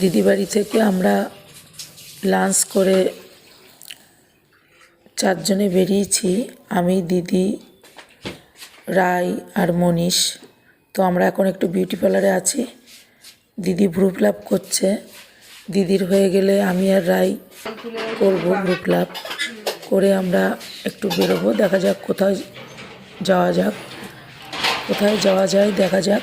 দিদি বাড়ি থেকে আমরা লাঞ্চ করে চারজনে বেরিয়েছি। আমি, দিদি রায় আর মনীষ। তো আমরা এখন একটু বিউটি পার্লারে আছি। দিদি ভ্রু প্লাপ করছে। দিদির হয়ে গেলে আমি আর রায় করব প্লাপ করে আমরা একটু বেরোবো। দেখা যাক কোথায় যাওয়া যাক। কোথায় যাওয়া যায়, দেখা যাক।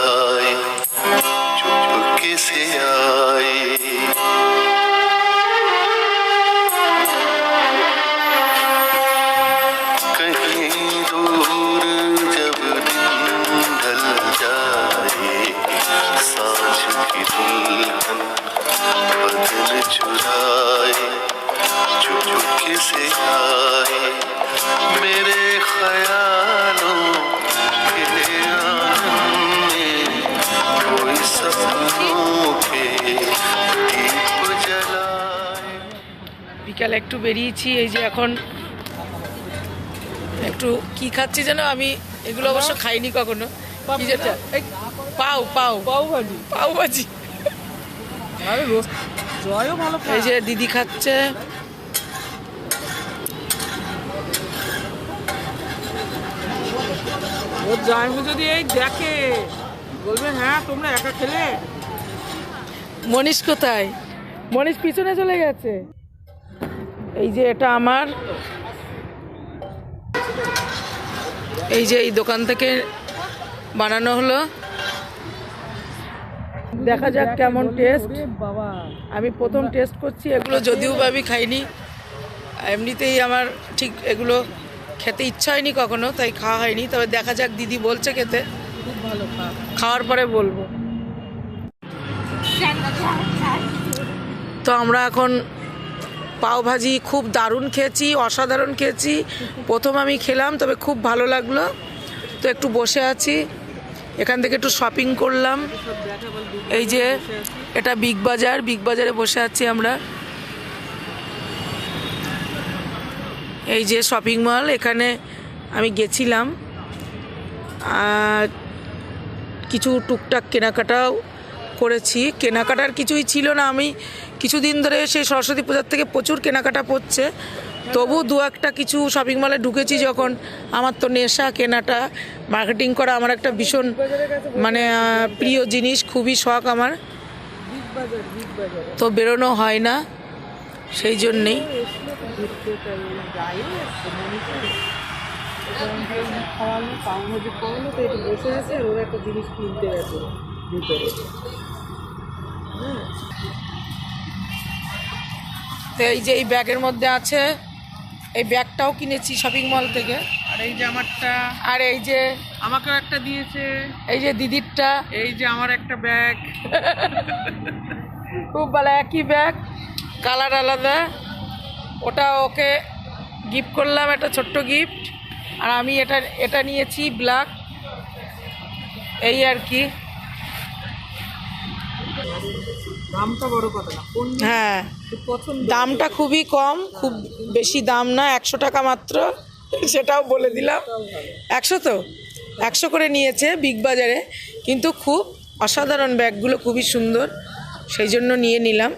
चुपके से आए मेरे ख्यालों के आंगन में कोई सपनों के दीप जलाए বিকালে একটু বেরিয়েছি এই যে এখন একটু কি খাচ্ছি যেন আমি এগুলো অবশ্য খাইনি কখনো কি যেন এই পাও পাও পাও ভাজি পাও ভাজি আরে রোজ জয়ও ভালো খায়। এই যে দিদি খাচ্ছে ওর জামাইবু যদি এই দেখে। বলবে হ্যাঁ তোমরা একা খেলে? মনীষ কোথায়? মনীষ পিছনে চলে গেছে। এই যে এটা আমার। এই যে এই দোকান থেকে বানানো হলো। দেখা যাক কেমন টেস্ট বাবা আমি প্রথম টেস্ট করছি, এগুলো যদিও বা আমি খাইনি। এমনিতেই আমার ঠিক এগুলো খেতে ইচ্ছা হয়নি কখনো, তাই খাওয়া হয়নি। তবে দেখা যাক দিদি বলছে খেতে। ভালো খাওয়ার পরে বলব। তো আমরা এখন পাও ভাজি খুব দারুণ খেয়েছি, অসাধারণ খেয়েছি। প্রথম আমি খেলাম, তবে খুব ভালো লাগল। তো একটু বসে আছি। এখান থেকে একটু শপিং করলাম। এই যে, এটা বিগ বাজার, বিগ বাজারে বসে আছি আমরা। এই যে শপিং মল এখানে আমি গেছিলাম। আর কিছু টুকটাক কেনাকাটাও করেছি। কেনাকাটার কিছুই ছিল না। আমি কিছুদিন ধরে সেই সরস্বতী পূজার থেকে প্রচুর কেনাকাটা পড়ছে। তবু দু একটা কিছু শপিং মলে ঢুকেছি যখন আমার তো নেশা, কেনাটা মার্কেটিং করা আমার একটা ভীষণ মানে প্রিয় জিনিস, খুবই শখ আমার। তো বেরোনো হয় না। সেই জন্যেই। তো একটু বসে আছে আর ওরা একটা জিনিস কিনতে গেছে ভিতরে তো এই যে এই ব্যাগের মধ্যে আছে এই ব্যাগটাও কিনেছি শপিং মল থেকে। আর এই যে আমারটা আর এই যে আমাকেও একটা দিয়েছে। এই যে দিদিরটা। এই যে আমার একটা ব্যাগ। খুব ভালো একই ব্যাগ। কালার আলাদা। ওটা ওকে গিফট করলাম একটা ছোট্ট গিফট। আর আমি এটা এটা নিয়েছি ব্ল্যাক। এই আর কি। হ্যাঁ দামটা খুবই কম খুব বেশি দাম না একশো টাকা মাত্র। সেটাও বলে দিলাম। একশো তো? একশো করে নিয়েছে বিগ বাজারে। কিন্তু খুব অসাধারণ ব্যাগগুলো খুবই সুন্দর। সেই জন্য নিয়ে নিলাম।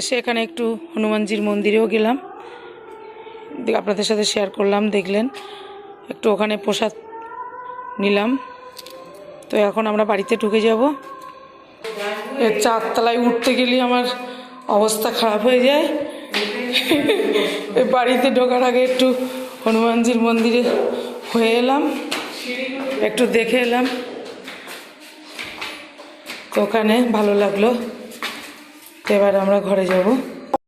এসে এখানে একটু হনুমানজির মন্দিরেও গেলাম। আপনাদের সাথে শেয়ার করলাম, দেখলেন। একটু ওখানে প্রসাদ নিলাম। তো এখন আমরা বাড়িতে ঢুকে যাব। এর চারতলায় উঠতে গেলে আমার অবস্থা খারাপ হয়ে যায়। বাড়িতে ঢোকার আগে একটু হনুমানজির মন্দিরে হয়ে এলাম। একটু দেখে এলাম। তো ওখানে ভালো লাগল। এবার আমরা ঘরে যাব।